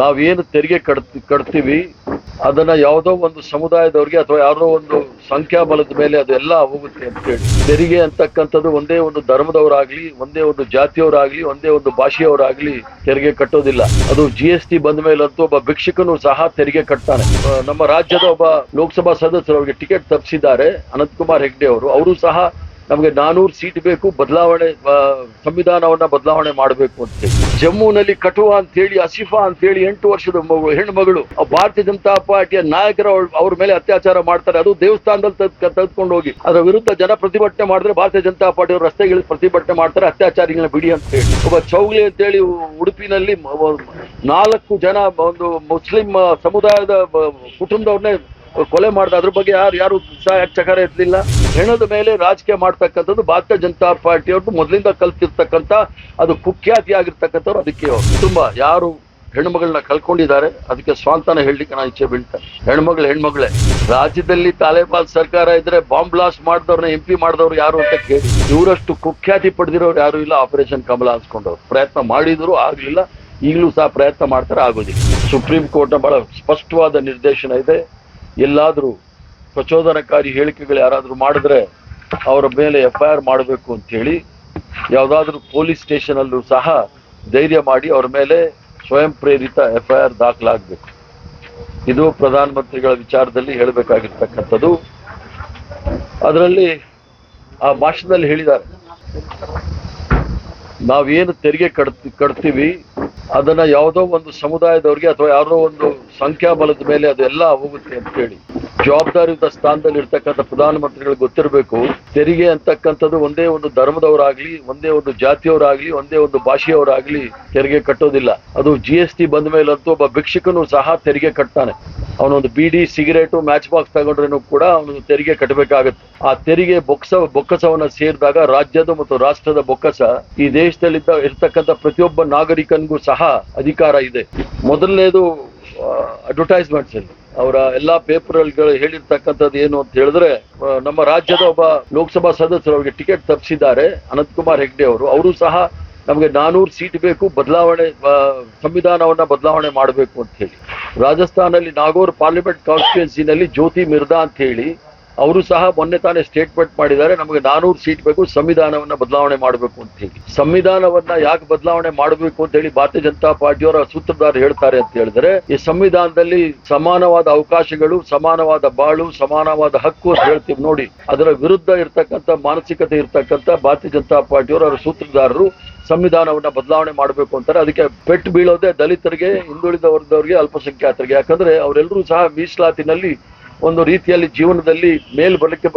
ನಾವೇನು ತೆರಿಗೆ ಕಟ್ ಕಟ್ತೀವಿ, ಅದನ್ನ ಯಾವುದೋ ಒಂದು ಸಮುದಾಯದವ್ರಿಗೆ ಅಥವಾ ಯಾರೋ ಒಂದು ಸಂಖ್ಯಾಬಲದ ಮೇಲೆ ಅದೆಲ್ಲ ಹೋಗುತ್ತೆ ಅಂತ ಹೇಳಿ. ತೆರಿಗೆ ಅಂತಕ್ಕಂಥದ್ದು ಒಂದೇ ಒಂದು ಧರ್ಮದವರಾಗ್ಲಿ, ಒಂದೇ ಒಂದು ಜಾತಿಯವರಾಗ್ಲಿ, ಒಂದೇ ಒಂದು ಭಾಷೆಯವರಾಗ್ಲಿ ತೆರಿಗೆ ಕಟ್ಟೋದಿಲ್ಲ. ಅದು ಜಿ ಎಸ್ ಟಿ ಬಂದ ಮೇಲಂತೂ ಒಬ್ಬ ಭಿಕ್ಷಕನು ಸಹ ತೆರಿಗೆ ಕಟ್ತಾನೆ. ನಮ್ಮ ರಾಜ್ಯದ ಒಬ್ಬ ಲೋಕಸಭಾ ಸದಸ್ಯರು ಅವರಿಗೆ ಟಿಕೆಟ್ ತಪ್ಪಿಸಿದ್ದಾರೆ ಅನಂತಕುಮಾರ್ ಹೆಗ್ಡೆ ಅವರು ಅವರು ಸಹ ನಮಗೆ ನಾನೂರು ಸೀಟ್ ಬೇಕು, ಬದಲಾವಣೆ ಸಂವಿಧಾನವನ್ನ ಬದಲಾವಣೆ ಮಾಡಬೇಕು ಅಂತ ಜಮ್ಮುನಲ್ಲಿ ಕಟುವಾ ಅಂತ ಹೇಳಿ ಅಸಿಫಾ ಅಂತ ಹೇಳಿ ಎಂಟು ವರ್ಷದ ಮಗು, ಹೆಣ್ಣು ಮಗಳು ಭಾರತೀಯ ಜನತಾ ಪಾರ್ಟಿಯ ನಾಯಕರ ಅವ್ರ ಮೇಲೆ ಅತ್ಯಾಚಾರ ಮಾಡ್ತಾರೆ. ಅದು ದೇವಸ್ಥಾನದಲ್ಲಿ ತೆಗ್ದ್- ತೆಗೆದುಕೊಂಡು ಹೋಗಿ ಅದರ ವಿರುದ್ಧ ಜನ ಪ್ರತಿಭಟನೆ ಮಾಡಿದ್ರೆ ಭಾರತೀಯ ಜನತಾ ಪಾರ್ಟಿಯವರು ರಸ್ತೆಗಳಲ್ಲಿ ಪ್ರತಿಭಟನೆ ಮಾಡ್ತಾರೆ, ಅತ್ಯಾಚಾರಿಗಳನ್ನ ಬಿಡಿ ಅಂತ ಹೇಳಿ. ಒಬ್ಬ ಚೌಗ್ಲಿ ಅಂತ ಹೇಳಿ ಉಡುಪಿನಲ್ಲಿ ನಾಲ್ಕು ಜನ ಒಂದು ಮುಸ್ಲಿಂ ಸಮುದಾಯದ ಬ- ಕುಟುಂಬದವ್ರನ್ನೇ ಕೊಲೆ ಮಾಡ್ದ ಅದ್ರ ಬಗ್ಗೆ ಯಾರು ಯಾರು ಉತ್ಸಾಹ ಚಕಾರ ಇರಲಿಲ್ಲ. ಹೆಣದ ಮೇಲೆ ರಾಜಕೀಯ ಮಾಡ್ತಕ್ಕಂಥದ್ದು ಭಾರತೀಯ ಜನತಾ ಪಾರ್ಟಿಯವ್ರದ್ದು ಮೊದಲಿಂದ ಕಲ್ತಿರ್ತಕ್ಕಂಥ ಅದು ಕುಖ್ಯಾತಿ ಆಗಿರ್ತಕ್ಕಂಥವ್ರು ಅದಕ್ಕೆ ತುಂಬಾ ಯಾರು ಹೆಣ್ಮಗಳನ್ನ ಕಳ್ಕೊಂಡಿದ್ದಾರೆ. ಅದಕ್ಕೆ ಸ್ವಾಂತನ ಹೇಳಲಿಕ್ಕೆ ನಾನು ಇಚ್ಛೆ ಬೀಳ್ತೇನೆ. ಹೆಣ್ಮಗಳು ಹೆಣ್ಮಗಳೇ. ರಾಜ್ಯದಲ್ಲಿ ತಾಲೇಬಾಲ್ ಸರ್ಕಾರ ಇದ್ರೆ ಬಾಂಬ್ ಬ್ಲಾಸ್ಟ್ ಮಾಡಿದವ್ರನ್ನ ಎಂ ಪಿ ಮಾಡಿದವ್ರು ಯಾರು ಅಂತ ಕೇಳಿ. ಇವರಷ್ಟು ಕುಖ್ಯಾತಿ ಪಡೆದಿರೋರು ಯಾರು ಇಲ್ಲ, ಆಪರೇಷನ್ ಕಮಲ ಅನ್ಸ್ಕೊಂಡವ್ರು ಪ್ರಯತ್ನ ಮಾಡಿದ್ರು ಆಗ್ಲಿಲ್ಲ. ಈಗಲೂ ಸಹ ಪ್ರಯತ್ನ ಮಾಡ್ತಾರೆ, ಆಗೋದಿಲ್ಲ. ಸುಪ್ರೀಂ ಕೋರ್ಟ್ನ ಬಹಳ ಸ್ಪಷ್ಟವಾದ ನಿರ್ದೇಶನ ಇದೆ. ಎಲ್ಲಾದ್ರೂ ಪ್ರಚೋದನಕಾರಿ ಹೇಳಿಕೆಗಳು ಯಾರಾದರೂ ಮಾಡಿದ್ರೆ ಅವರ ಮೇಲೆ ಎಫ್ ಐ ಆರ್ ಮಾಡಬೇಕು ಅಂತ ಹೇಳಿ ಯಾವ್ದಾದ್ರು ಪೊಲೀಸ್ ಸ್ಟೇಷನಲ್ಲೂ ಸಹ ಧೈರ್ಯ ಮಾಡಿ ಅವರ ಮೇಲೆ ಸ್ವಯಂ ಪ್ರೇರಿತ ಎಫ್ ಐ ಆರ್ ದಾಖಲಾಗಬೇಕು. ಇದು ಪ್ರಧಾನಮಂತ್ರಿಗಳ ವಿಚಾರದಲ್ಲಿ ಹೇಳಬೇಕಾಗಿರ್ತಕ್ಕಂಥದ್ದು. ಅದರಲ್ಲಿ ಆ ಭಾಷಣದಲ್ಲಿ ಹೇಳಿದ್ದಾರೆ. ನಾವೇನು ತೆರಿಗೆ ಕಟ್ ಕಟ್ತೀವಿ ಅದನ್ನ ಯಾವುದೋ ಒಂದು ಸಮುದಾಯದವ್ರಿಗೆ ಅಥವಾ ಯಾರೋ ಒಂದು ಸಂಖ್ಯಾಬಲದ ಮೇಲೆ ಅದೆಲ್ಲ ಹೋಗುತ್ತೆ ಅಂತ ಹೇಳಿ. ಜವಾಬ್ದಾರಿಯುತ ಸ್ಥಾನದಲ್ಲಿ ಇರ್ತಕ್ಕಂಥ ಪ್ರಧಾನಮಂತ್ರಿಗಳಿಗೆ ಗೊತ್ತಿರಬೇಕು, ತೆರಿಗೆ ಅಂತಕ್ಕಂಥದ್ದು ಒಂದೇ ಒಂದು ಧರ್ಮದವರಾಗ್ಲಿ, ಒಂದೇ ಒಂದು ಜಾತಿಯವರಾಗ್ಲಿ, ಒಂದೇ ಒಂದು ಭಾಷೆಯವರಾಗ್ಲಿ ತೆರಿಗೆ ಕಟ್ಟೋದಿಲ್ಲ. ಅದು ಜಿ ಎಸ್ ಟಿ ಬಂದ ಮೇಲಂತೂ ಒಬ್ಬ ಭಿಕ್ಷಕನು ಸಹ ತೆರಿಗೆ ಕಟ್ತಾನೆ. ಅವನೊಂದು ಬೀಡಿ, ಸಿಗರೇಟು, ಮ್ಯಾಚ್ ಬಾಕ್ಸ್ ತಗೊಂಡ್ರೇನು ಕೂಡ ಅವನು ತೆರಿಗೆ ಕಟ್ಟಬೇಕಾಗುತ್ತೆ. ಆ ತೆರಿಗೆ ಬೊಕ್ಕಸ ಬೊಕ್ಕಸವನ್ನ ಸೇರಿದಾಗ ರಾಜ್ಯದ ಮತ್ತು ರಾಷ್ಟ್ರದ ಬೊಕ್ಕಸ, ಈ ದೇಶದಲ್ಲಿ ಇರ್ತಕ್ಕಂಥ ಪ್ರತಿಯೊಬ್ಬ ನಾಗರಿಕನಿಗೂ ಸಹ ಅಧಿಕಾರ ಇದೆ. ಮೊದಲನೇದು ಅಡ್ವರ್ಟೈಸ್ಮೆಂಟ್ಸ್ ಅಲ್ಲಿ. ಅವರ ಎಲ್ಲಾ ಪೇಪರ್ಗಳು ಹೇಳಿರ್ತಕ್ಕಂಥದ್ದು ಏನು ಅಂತ ಹೇಳಿದ್ರೆ ನಮ್ಮ ರಾಜ್ಯದ ಒಬ್ಬ ಲೋಕಸಭಾ ಸದಸ್ಯರು ಅವರಿಗೆ ಟಿಕೆಟ್ ತಪ್ಪಿಸಿದ್ದಾರೆ ಅನಂತಕುಮಾರ್ ಹೆಗ್ಡೆ ಅವರು. ಅವರು ಸಹ ನಮಗೆ ನಾನೂರು ಸೀಟ್ ಬೇಕು, ಬದಲಾವಣೆ ಸಂವಿಧಾನವನ್ನ ಬದಲಾವಣೆ ಮಾಡಬೇಕು ಅಂತ ಹೇಳಿ. ರಾಜಸ್ಥಾನಲ್ಲಿ ನಾಗೋರ್ ಪಾರ್ಲಿಮೆಂಟ್ ಕಾನ್ಸ್ಟಿಟ್ಯೂನ್ಸಿನಲ್ಲಿ ಜ್ಯೋತಿ ಮಿರ್ದಾ ಅಂತ ಹೇಳಿ ಅವರು ಸಹ ಮೊನ್ನೆ ತಾನೇ ಸ್ಟೇಟ್ಮೆಂಟ್ ಮಾಡಿದ್ದಾರೆ, ನಮಗೆ ನಾನೂರು ಸೀಟ್ ಬೇಕು, ಸಂವಿಧಾನವನ್ನ ಬದಲಾವಣೆ ಮಾಡಬೇಕು ಅಂತ ಹೇಳಿ. ಸಂವಿಧಾನವನ್ನ ಯಾಕೆ ಬದಲಾವಣೆ ಮಾಡಬೇಕು ಅಂತ ಹೇಳಿ ಭಾರತೀಯ ಜನತಾ ಪಾರ್ಟಿಯವರ ಸೂತ್ರಧಾರ ಹೇಳ್ತಾರೆ ಅಂತ ಹೇಳಿದ್ರೆ, ಈ ಸಂವಿಧಾನದಲ್ಲಿ ಸಮಾನವಾದ ಅವಕಾಶಗಳು, ಸಮಾನವಾದ ಬಾಳು, ಸಮಾನವಾದ ಹಕ್ಕು ಅಂತ ಹೇಳ್ತೀವಿ ನೋಡಿ. ಅದರ ವಿರುದ್ಧ ಇರ್ತಕ್ಕಂಥ ಮಾನಸಿಕತೆ ಇರ್ತಕ್ಕಂಥ ಭಾರತೀಯ ಜನತಾ ಪಾರ್ಟಿಯವರ ಅವರ ಸೂತ್ರಧಾರರು ಸಂವಿಧಾನವನ್ನ ಬದಲಾವಣೆ ಮಾಡಬೇಕು ಅಂತಾರೆ. ಅದಕ್ಕೆ ಪೆಟ್ಟು ಬೀಳೋದೇ ದಲಿತರಿಗೆ ಹಿಂದುಳಿದ ವರ್ಗದವರಿಗೆ ಅಲ್ಪಸಂಖ್ಯಾತರಿಗೆ. ಯಾಕಂದ್ರೆ ಅವರೆಲ್ಲರೂ ಸಹ ಮೀಸಲಾತಿನಲ್ಲಿ ಒಂದು ರೀತಿಯಲ್ಲಿ ಜೀವನದಲ್ಲಿ ಮೇಲ್ ಬರಲಿಕ್ಕೆ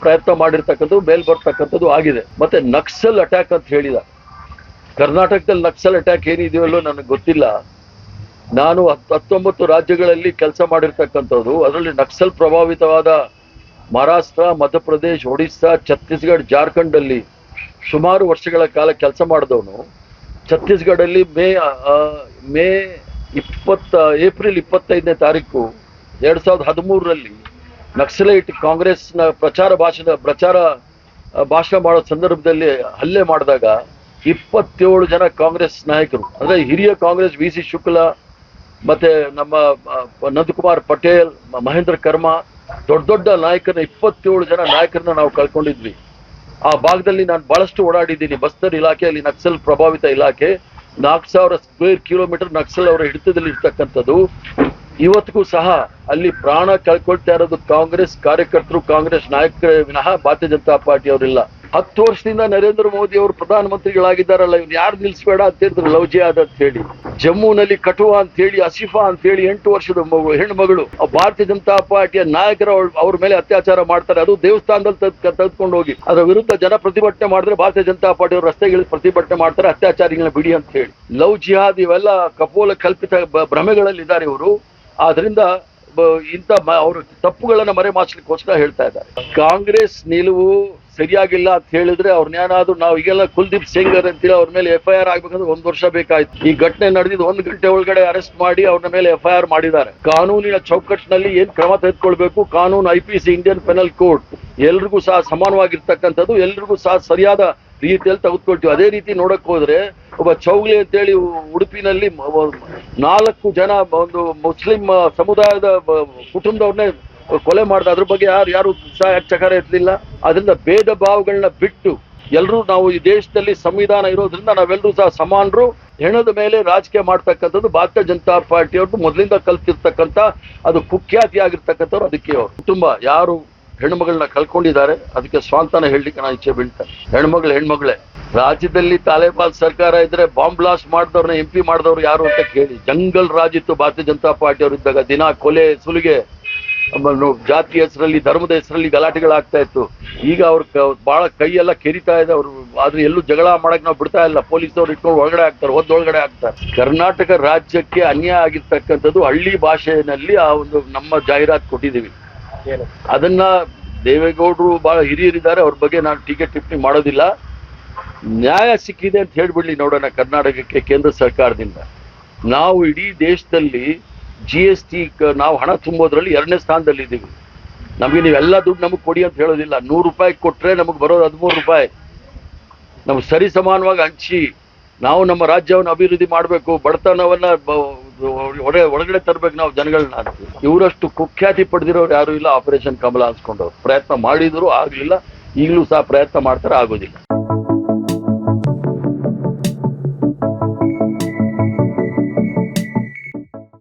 ಪ್ರಯತ್ನ ಮಾಡಿರ್ತಕ್ಕಂಥದ್ದು, ಮೇಲ್ ಬರ್ತಕ್ಕಂಥದ್ದು ಆಗಿದೆ. ಮತ್ತೆ ನಕ್ಸಲ್ ಅಟ್ಯಾಕ್ ಅಂತ ಹೇಳಿದ. ಕರ್ನಾಟಕದಲ್ಲಿ ನಕ್ಸಲ್ ಅಟ್ಯಾಕ್ ಏನಿದೆಯಲ್ಲೋ ನನಗೆ ಗೊತ್ತಿಲ್ಲ. ನಾನು ಹತ್- ಹತ್ತೊಂಬತ್ತು ರಾಜ್ಯಗಳಲ್ಲಿ ಕೆಲಸ ಮಾಡಿರ್ತಕ್ಕಂಥದ್ದು, ಅದರಲ್ಲಿ ನಕ್ಸಲ್ ಪ್ರಭಾವಿತವಾದ ಮಹಾರಾಷ್ಟ್ರ, ಮಧ್ಯಪ್ರದೇಶ್, ಒಡಿಸ್ಸಾ, ಛತ್ತೀಸ್ಗಢ ಜಾರ್ಖಂಡ್ ಅಲ್ಲಿ ಸುಮಾರು ವರ್ಷಗಳ ಕಾಲ ಕೆಲಸ ಮಾಡಿದವನು. ಛತ್ತೀಸ್ಗಢಲ್ಲಿ ಮೇ ಮೇ ಇಪ್ಪತ್ತ, ಏಪ್ರಿಲ್ ಇಪ್ಪತ್ತೈದನೇ ತಾರೀಕು ಎರಡ್ ಸಾವಿರದ ಹದಿಮೂರರಲ್ಲಿ ನಕ್ಸಲೈಟ್ ಕಾಂಗ್ರೆಸ್ನ ಪ್ರಚಾರ ಭಾಷಣ ಪ್ರಚಾರ ಭಾಷಣ ಮಾಡೋ ಸಂದರ್ಭದಲ್ಲಿ ಹಲ್ಲೆ ಮಾಡಿದಾಗ ಇಪ್ಪತ್ತೇಳು ಜನ ಕಾಂಗ್ರೆಸ್ ನಾಯಕರು, ಅಂದ್ರೆ ಹಿರಿಯ ಕಾಂಗ್ರೆಸ್ ವಿ ಸಿ ಶುಕ್ಲಾ ಮತ್ತೆ ನಮ್ಮ ನಂದಕುಮಾರ್ ಪಟೇಲ್ ಮಹೇಂದ್ರ ಕರ್ಮ, ದೊಡ್ಡ ದೊಡ್ಡ ನಾಯಕರನ್ನ, ಇಪ್ಪತ್ತೇಳು ಜನ ನಾಯಕರನ್ನ ನಾವು ಕಳ್ಕೊಂಡಿದ್ವಿ. ಆ ಭಾಗದಲ್ಲಿ ನಾನು ಬಹಳಷ್ಟು ಓಡಾಡಿದ್ದೀನಿ. ಬಸ್ತರ್ ಇಲಾಖೆಯಲ್ಲಿ ನಕ್ಸಲ್ ಪ್ರಭಾವಿತ ಇಲಾಖೆ, ನಾಲ್ಕು ಸಾವಿರ ಸ್ಕ್ವೇರ್ ಕಿಲೋಮೀಟರ್ ನಕ್ಸಲ್ ಅವರ ಹಿಡಿತದಲ್ಲಿ ಇರ್ತಕ್ಕಂಥದ್ದು ಇವತ್ತಿಗೂ ಸಹ ಅಲ್ಲಿ ಪ್ರಾಣ ಕಳ್ಕೊಳ್ತಾ ಇರೋದು ಕಾಂಗ್ರೆಸ್ ಕಾರ್ಯಕರ್ತರು, ಕಾಂಗ್ರೆಸ್ ನಾಯಕರೇ ವಿನಃ ಭಾರತೀಯ ಜನತಾ ಪಾರ್ಟಿ ಅವರಿಲ್ಲ. ಹತ್ತು ವರ್ಷದಿಂದ ನರೇಂದ್ರ ಮೋದಿ ಅವರು ಪ್ರಧಾನಮಂತ್ರಿಗಳಾಗಿದ್ದಾರಲ್ಲ, ಇವ್ನು ಯಾರು ನಿಲ್ಸ್ಬೇಡ ಅಂತ ಹೇಳಿದ್ರು ಲವ್ ಜಿಹಾದ್ ಅಂತ ಹೇಳಿ. ಜಮ್ಮುನಲ್ಲಿ ಕಟುವಾ ಅಂತ ಹೇಳಿ, ಅಸಿಫಾ ಅಂತ ಹೇಳಿ ಎಂಟು ವರ್ಷದ ಮಗು ಹೆಣ್ಣು ಮಗಳು ಭಾರತೀಯ ಜನತಾ ಪಾರ್ಟಿಯ ನಾಯಕರ ಅವ್ರ ಮೇಲೆ ಅತ್ಯಾಚಾರ ಮಾಡ್ತಾರೆ. ಅದು ದೇವಸ್ಥಾನದಲ್ಲಿ ತೆಗ್ದ್- ತೆಗೆದುಕೊಂಡು ಹೋಗಿ. ಅದರ ವಿರುದ್ಧ ಜನ ಪ್ರತಿಭಟನೆ ಮಾಡಿದ್ರೆ ಭಾರತೀಯ ಜನತಾ ಪಾರ್ಟಿ ಅವರು ರಸ್ತೆಗಳಲ್ಲಿ ಪ್ರತಿಭಟನೆ ಮಾಡ್ತಾರೆ. ಅತ್ಯಾಚಾರಿಗಳನ್ನ ಬಿಡಿ ಅಂತ ಹೇಳಿ. ಲವ್ ಜಿಹಾದ್ ಇವೆಲ್ಲ ಕಪೋಲ ಕಲ್ಪಿತ ಭ್ರಮೆಗಳಲ್ಲಿ ಭ್ರಮೆಗಳಲ್ಲಿದ್ದಾರೆ ಇವರು. ಆದ್ರಿಂದ ಇಂಥ ಅವರು ತಪ್ಪುಗಳನ್ನ ಮರೆಮಾಚಲಿಕ್ಕೋಸ್ಕರ ಹೇಳ್ತಾ ಇದ್ದಾರೆ. ಕಾಂಗ್ರೆಸ್ ನಿಲುವು ಸರಿಯಾಗಿಲ್ಲ ಅಂತ ಹೇಳಿದ್ರೆ ಅವ್ರನ್ನೇನಾದ್ರೂ ನಾವು ಈಗೆಲ್ಲ ಕುಲ್ದೀಪ್ ಸಿಂಗ್ ಅಂತೇಳಿ ಅವ್ರ ಮೇಲೆ ಎಫ್ ಐ ಆರ್ ಆಗ್ಬೇಕಂದ್ರೆ ಒಂದ್ ವರ್ಷ ಬೇಕಾಯ್ತು. ಈ ಘಟನೆ ನಡೆದಿದ್ದು ಒಂದ್ ಗಂಟೆ ಒಳಗಡೆ ಅರೆಸ್ಟ್ ಮಾಡಿ ಅವ್ರ ಮೇಲೆ ಎಫ್ ಐ ಆರ್ ಮಾಡಿದ್ದಾರೆ. ಕಾನೂನಿನ ಚೌಕಟ್ಟಿನಲ್ಲಿ ಏನ್ ಕ್ರಮ ತೆಗೆದುಕೊಳ್ಬೇಕು? ಕಾನೂನು I C Indian penal code. ಎಲ್ರಿಗೂ ಸಹ ಸಮಾನವಾಗಿರ್ತಕ್ಕಂಥದ್ದು, ಎಲ್ರಿಗೂ ಸಹ ಸರಿಯಾದ ರೀತಿಯಲ್ಲಿ ತೆಗೆದುಕೊಳ್ತೀವಿ. ಅದೇ ರೀತಿ ನೋಡಕ್ ಹೋದ್ರೆ ಒಬ್ಬ ಚೌಗ್ಲಿ ಅಂತೇಳಿ ಉಡುಪಿನಲ್ಲಿ ನಾಲ್ಕು ಜನ ಒಂದು ಮುಸ್ಲಿಂ ಸಮುದಾಯದ ಕುಟುಂಬದವ್ರನ್ನೇ ಕೊಲೆ ಮಾಡ್ದ. ಅದ್ರ ಬಗ್ಗೆ ಯಾರು ಯಾರು ಚಕಾರ ಎತ್ತಲಿಲ್ಲ ಅದರಿಂದ ಭೇದ ಭಾವಗಳನ್ನ ಬಿಟ್ಟು ಎಲ್ಲರೂ ನಾವು ಈ ದೇಶದಲ್ಲಿ ಸಂವಿಧಾನ ಇರೋದ್ರಿಂದ ನಾವೆಲ್ಲರೂ ಸಹ ಸಮಾನರು. ಹೆಣದ ಮೇಲೆ ರಾಜಕೀಯ ಮಾಡ್ತಕ್ಕಂಥದ್ದು ಭಾರತೀಯ ಜನತಾ ಪಾರ್ಟಿಯವ್ರದ್ದು ಮೊದಲಿಂದ ಕಲ್ತಿರ್ತಕ್ಕಂಥ, ಅದು ಕುಖ್ಯಾತಿಯಾಗಿರ್ತಕ್ಕಂಥವ್ರು ಅದಕ್ಕೆ ಕುಟುಂಬ ಯಾರು ಹೆಣ್ಮಗಳನ್ನ ಕಳ್ಕೊಂಡಿದ್ದಾರೆ, ಅದಕ್ಕೆ ಸ್ವಾಂತನ ಹೇಳಲಿಕ್ಕೆ ನಾನು ಇಚ್ಛೆ ಬೀಳ್ತೇನೆ ಹೆಣ್ಮಗಳು ಹೆಣ್ಮಗಳೇ ರಾಜ್ಯದಲ್ಲಿ ತಾಲೇಬಾಲ್ ಸರ್ಕಾರ ಇದ್ರೆ ಬಾಂಬ್ ಬ್ಲಾಸ್ಟ್ ಮಾಡಿದವ್ರನ್ನ ಎಂ ಪಿ ಮಾಡಿದವ್ರು ಯಾರು ಅಂತ ಕೇಳಿ. ಜಂಗಲ್ ರಾಜ್ ಇತ್ತು, ಭಾರತೀಯ ಜನತಾ ಪಾರ್ಟಿ ಅವರು ಇದ್ದಾಗ. ದಿನ ಕೊಲೆ, ಸುಲಿಗೆ ಜಾತಿ ಹೆಸರಲ್ಲಿ, ಧರ್ಮದ ಹೆಸರಲ್ಲಿ ಗಲಾಟೆಗಳಾಗ್ತಾ ಇತ್ತು. ಈಗ ಅವ್ರ ಬಹಳ ಕೈಯೆಲ್ಲ ಕೆರಿತಾ ಇದೆ ಅವ್ರು. ಆದ್ರೆ ಎಲ್ಲೂ ಜಗಳ ಮಾಡಕ್ ನಾವು ಬಿಡ್ತಾ ಇಲ್ಲ. ಪೊಲೀಸವ್ರು ಇಟ್ಕೊಂಡು ಒಳಗಡೆ ಆಗ್ತಾರೆ ಒದ್ದೊಳಗಡೆ ಹಾಕ್ತಾರೆ ಕರ್ನಾಟಕ ರಾಜ್ಯಕ್ಕೆ ಅನ್ಯಾಯ ಆಗಿರ್ತಕ್ಕಂಥದ್ದು ಹಳ್ಳಿ ಭಾಷೆಯಲ್ಲಿ ಆ ಒಂದು ನಮ್ಮ ಜಾಹೀರಾತ್ ಕೊಟ್ಟಿದ್ದೀವಿ. ಅದನ್ನ ದೇವೇಗೌಡರು ಬಹಳ ಹಿರಿಯರಿದ್ದಾರೆ. ಅವ್ರ ಬಗ್ಗೆ ನಾನು ಟೀಕೆ ಟಿಪ್ಪಣಿ ಮಾಡೋದಿಲ್ಲ. ನ್ಯಾಯ ಸಿಕ್ಕಿದೆ ಅಂತ ಹೇಳ್ಬಿಡ್ಲಿ ನೋಡೋಣ ಕರ್ನಾಟಕಕ್ಕೆ ಕೇಂದ್ರ ಸರ್ಕಾರದಿಂದ. ನಾವು ಇಡೀ ದೇಶದಲ್ಲಿ ಜಿ ಎಸ್ ಟಿ ನಾವು ಹಣ ತುಂಬೋದ್ರಲ್ಲಿ ಎರಡನೇ ಸ್ಥಾನದಲ್ಲಿ ಇದ್ದೀವಿ ನಮಗೆ ನೀವೆಲ್ಲ ದುಡ್ಡು ನಮಗೆ ಕೊಡಿ ಅಂತ ಹೇಳೋದಿಲ್ಲ. ನೂರು ರೂಪಾಯಿ ಕೊಟ್ರೆ ನಮಗೆ ಬರೋದು ಹದಿಮೂರು ರೂಪಾಯಿ. ನಮ್ಗೆ ಸರಿ ಸಮಾನವಾಗಿ ಹಂಚಿ, ನಾವು ನಮ್ಮ ರಾಜ್ಯವನ್ನು ಅಭಿವೃದ್ಧಿ ಮಾಡಬೇಕು, ಬಡತನವನ್ನ ಹೊರ ಒಳಗಡೆ ತರಬೇಕು ನಾವು ಜನಗಳನ್ನ ಇವರಷ್ಟು ಕುಖ್ಯಾತಿ ಪಡೆದಿರೋರು ಯಾರು ಇಲ್ಲ. ಆಪರೇಷನ್ ಕಮಲ ಅನ್ಸ್ಕೊಂಡವ್ರು ಪ್ರಯತ್ನ ಮಾಡಿದ್ರು ಆಗಲಿಲ್ಲ. ಈಗಲೂ ಸಹ ಪ್ರಯತ್ನ ಮಾಡ್ತಾರೆ, ಆಗೋದಿಲ್ಲ.